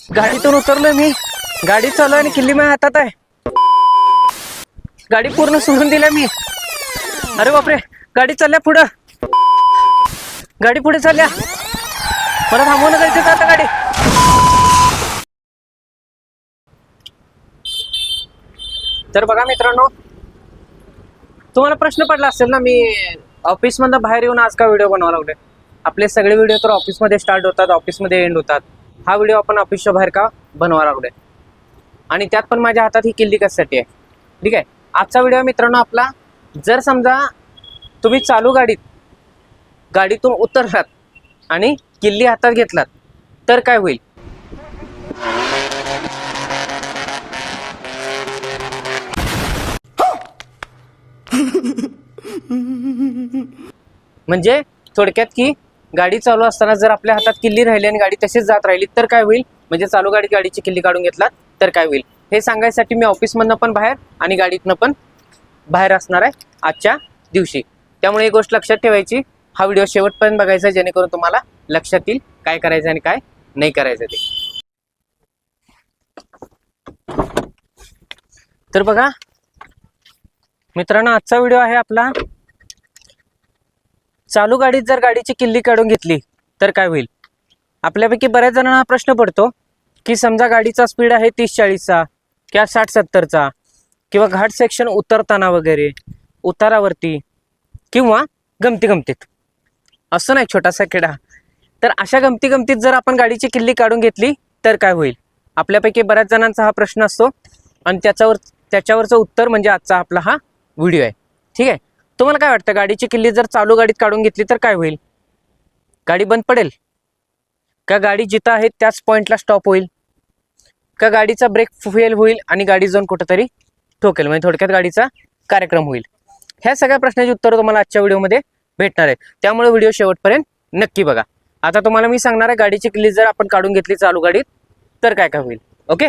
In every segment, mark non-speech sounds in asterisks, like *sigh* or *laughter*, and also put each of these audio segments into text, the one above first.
गाडीतून उतरलोय मी. गाडी चालू आणि किल्ली माझ्या हातात आहे. गाडी पूर्ण सोडून दिल्या मी. अरे बापरे गाडी चालल्या पुढं. गाडी पुढे चालल्या. मला थांबवणं जायचं आता गाडी. तर बघा मित्रांनो तुम्हाला प्रश्न पडला असेल ना मी ऑफिसमधनं बाहेर येऊन आज का व्हिडिओ बनवा लागले आपले सगळे व्हिडिओ तर ऑफिसमध्ये स्टार्ट होतात ऑफिसमध्ये एंड होतात. हा व्हिडिओ आपण ऑफिसच्या बाहेर का बनवा लागलोय. आणि त्यात पण माझ्या हातात ही किल्ली कशासाठी आहे. ठीक आहे? आजचा व्हिडिओ मित्रांनो आपला जर समजा तुम्ही चालू गाडीत गाडीतून उतरलात आणि किल्ली हातात घेतलात तर काय होईल? *laughs* म्हणजे थोडक्यात की गाडी चालू असताना जर आपल्या हातात किल्ली राहिली आणि गाडी तशीच जात राहिली तर काय होईल? म्हणजे चालू गाडीत गाडीची किल्ली काढून घेतलात तर काय होईल? हे सांगायसाठी मी ऑफिसमधनं पण बाहेर आणि गाडीतनं पण बाहेर असणार आहे आजच्या दिवशी. त्यामुळे एक गोष्ट लक्षात ठेवायची हा व्हिडिओ शेवटपर्यंत बघायचा जेणेकरून तुम्हाला लक्षात येईल काय करायचं आणि काय नाही करायचं ते. तर बघा मित्रांनो आजचा व्हिडिओ आहे आपला चालू गाडीत जर गाडीची किल्ली काढून घेतली तर काय होईल? आपल्यापैकी बऱ्याच जणांना हा प्रश्न पडतो की समजा गाडीचा स्पीड आहे तीस चाळीसचा किंवा साठ सत्तरचा किंवा घाट सेक्शन उतरताना वगैरे उतारावरती किंवा गमती गमतीत असं नाही छोटासा खेडा. तर अशा गमती गमतीत जर आपण गाडीची किल्ली काढून घेतली तर काय होईल? आपल्यापैकी बऱ्याच जणांचा हा प्रश्न असतो आणि त्याच्यावर त्याच्यावरचं उत्तर म्हणजे आजचा आपला हा व्हिडिओ आहे. ठीक आहे? तुम्हाला काय वाटतं गाडीची किल्ली जर चालू गाडीत काढून घेतली तर काय होईल? गाडी बंद पडेल? का गाडी जिथं आहे त्याच पॉईंटला स्टॉप होईल? का गाडीचा ब्रेक फेल होईल आणि गाडी जाऊन कुठंतरी ठोकेल? म्हणजे थोडक्यात गाडीचा कार्यक्रम होईल. ह्या सगळ्या प्रश्नाची उत्तरं तुम्हाला आजच्या व्हिडिओमध्ये भेटणार आहेत. त्यामुळे व्हिडिओ शेवटपर्यंत नक्की बघा. आता तुम्हाला मी सांगणार आहे गाडीची किल्ली जर आपण काढून घेतली चालू गाडीत तर काय काय होईल? ओके?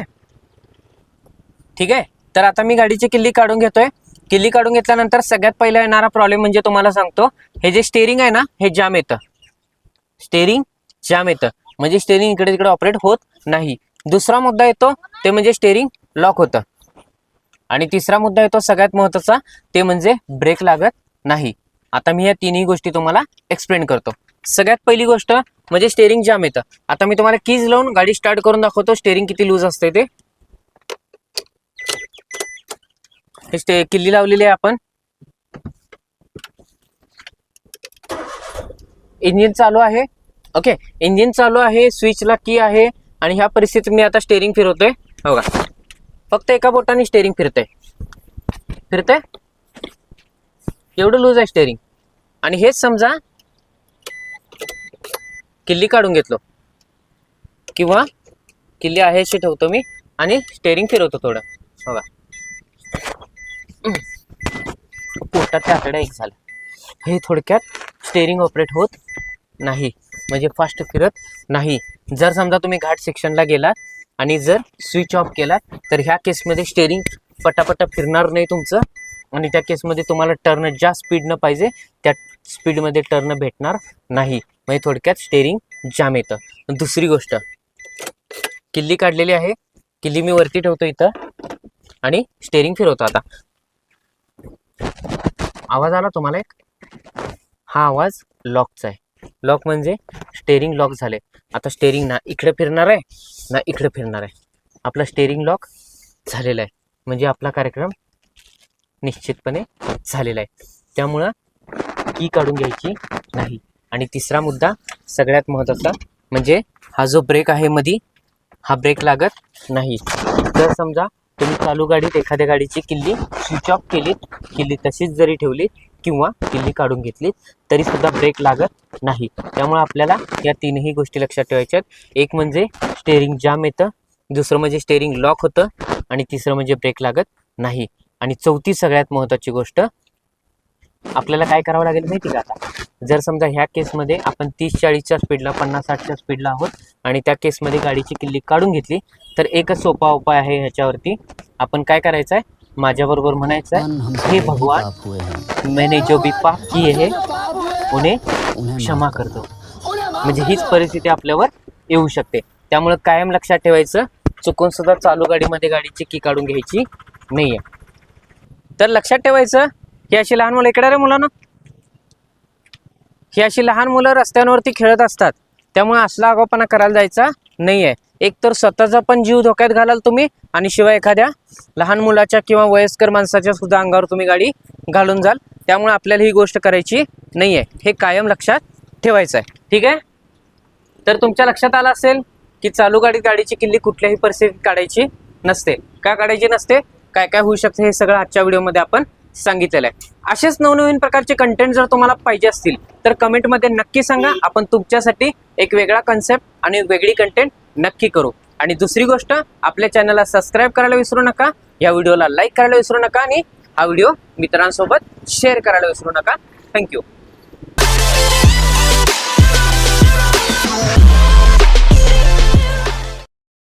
ठीक आहे? तर आता मी गाडीची किल्ली काढून घेतोय. किल्ली काढून घेतल्यानंतर सगळ्यात पहिला येणारा प्रॉब्लेम म्हणजे तुम्हाला सांगतो हे जे स्टेअरिंग आहे ना हे जाम येतं. स्टेअरिंग जाम येतं. म्हणजे स्टेअरिंग इकडे तिकडे ऑपरेट होत नाही. दुसरा मुद्दा येतो ते म्हणजे स्टेअरिंग लॉक होतं. आणि तिसरा मुद्दा येतो सगळ्यात महत्त्वाचा ते म्हणजे ब्रेक लागत नाही. आता मी या तिन्ही गोष्टी तुम्हाला एक्सप्लेन करतो. सगळ्यात पहिली गोष्ट म्हणजे स्टेअरिंग जाम येतं. आता मी तुम्हाला कीज लावून गाडी स्टार्ट करून दाखवतो स्टेरिंग किती लूज असते ते. हे eh, किल्ली लावलेली आहे आपण. इंजिन चालू आहे. ओके इंजिन चालू आहे स्विचला की आहे आणि ह्या परिस्थितीत मी आता स्टेअरिंग फिरवतोय. हो का? फक्त एका बोटाने स्टेअरिंग फिरतंय. फिरतंय? एवढं लूज आहे स्टेअरिंग आणि हेच समजा किल्ली काढून घेतलो. किंवा किल्ली आहे अशी ठेवतो मी आणि स्टेअरिंग फिरवतो थोडं. हो बघा पोटात ते आकडा एक झालं. हे थोडक्यात स्टेअरिंग ऑपरेट होत नाही. म्हणजे फास्ट फिरत नाही. जर समजा तुम्ही घाट सेक्शनला गेलात आणि जर स्विच ऑफ केला तर ह्या केसमध्ये स्टेअरिंग पटापटा फिरणार नाही तुमचं. आणि त्या केसमध्ये तुम्हाला टर्न ज्या स्पीडनं पाहिजे त्या स्पीडमध्ये टर्न भेटणार नाही. म्हणजे थोडक्यात स्टेअरिंग जाम येतं. दुसरी गोष्ट. किल्ली काढलेली आहे. किल्ली मी वरती ठेवतो इथं. आणि स्टेअरिंग फिरवतो आता. आवाज आला तुम्हाला एक? हा आवाज लॉकचा आहे. लॉक म्हणजे स्टेअरिंग लॉक झाले. आता स्टेरिंग ना इकडे फिरणार आहे ना इकडे फिरणार आहे. आपला स्टेअरिंग लॉक झालेला आहे. म्हणजे आपला कार्यक्रम निश्चितपणे झालेला आहे. त्यामुळं की काढून घ्यायची नाही. आणि तिसरा मुद्दा सगळ्यात महत्त्वाचा म्हणजे हा जो ब्रेक आहे मधी हा ब्रेक लागत नाही. जर समजा तुम्ही चालू गाडीत एखाद्या गाडीची किल्ली स्विच ऑफ केलीत किल्ली तशीच जरी ठेवली किंवा किल्ली काढून घेतली तरी सुद्धा ब्रेक लागत नाही. त्यामुळे आपल्याला या तीनही गोष्टी लक्षात ठेवायच्या आहेत. एक म्हणजे स्टेअरिंग जाम येतं दुसरं म्हणजे स्टेअरिंग लॉक होतं आणि तिसरं म्हणजे ब्रेक लागत नाही. आणि चौथी सगळ्यात महत्त्वाची गोष्ट आपल्याला काय करावं लागेल माहिती का आता? जर समजा ह्या केसमध्ये आपण तीस चाळीसच्या स्पीडला पन्नास साठच्या स्पीडला आहोत आणि त्या केसमध्ये गाडीची किल्ली काढून घेतली. तर एकच सोपा उपाय आहे ह्याच्यावरती. आपण काय करायचं आहे माझ्याबरोबर म्हणायचं आहे हे भगवान मैंने जो भी पाप किए है उन्हें क्षमा करतो म्हणजे हीच परिस्थिती आपल्यावर येऊ शकते. त्यामुळे कायम लक्षात ठेवायचं चुकून सुद्धा चालू गाडीमध्ये गाडीची की काढून घ्यायची नाहीये. तर लक्षात ठेवायचं ही अशी लहान मुलं इकडे रे मुलांना. ही अशी लहान मुलं रस्त्यांवरती खेळत असतात. त्यामुळे असला आगोपणा करायला जायचा नाही एक तर स्वतःचा पण जीव धोक्यात घालाल तुम्ही आणि शिवाय एखाद्या लहान मुलाच्या किंवा वयस्कर माणसाच्या सुद्धा अंगावर तुम्ही गाडी घालून जाल. त्यामुळे आपल्याला ही गोष्ट करायची नाहीये. हे कायम लक्षात ठेवायचं आहे ठीक आहे? तर तुमच्या लक्षात आलं असेल की चालू गाडीत गाडीची किल्ली कुठल्याही परिस्थितीत काढायची नसते. का काढायची नसते? काय काय होऊ शकते हे सगळं आजच्या व्हिडिओमध्ये आपण सांगितलेलं आहे असेच नवनवीन प्रकारचे कंटेंट जर तुम्हाला पाहिजे असतील तर कमेंटमध्ये नक्की सांगा. आपण तुमच्यासाठी एक वेगळा कन्सेप्ट आणि वेगळी कंटेंट नक्की करू. आणि दुसरी गोष्ट आपल्या चॅनलला सबस्क्राईब करायला विसरू नका या व्हिडिओला लाईक करायला विसरू नका आणि हा व्हिडिओ मित्रांसोबत शेअर करायला विसरू नका. थँक्यू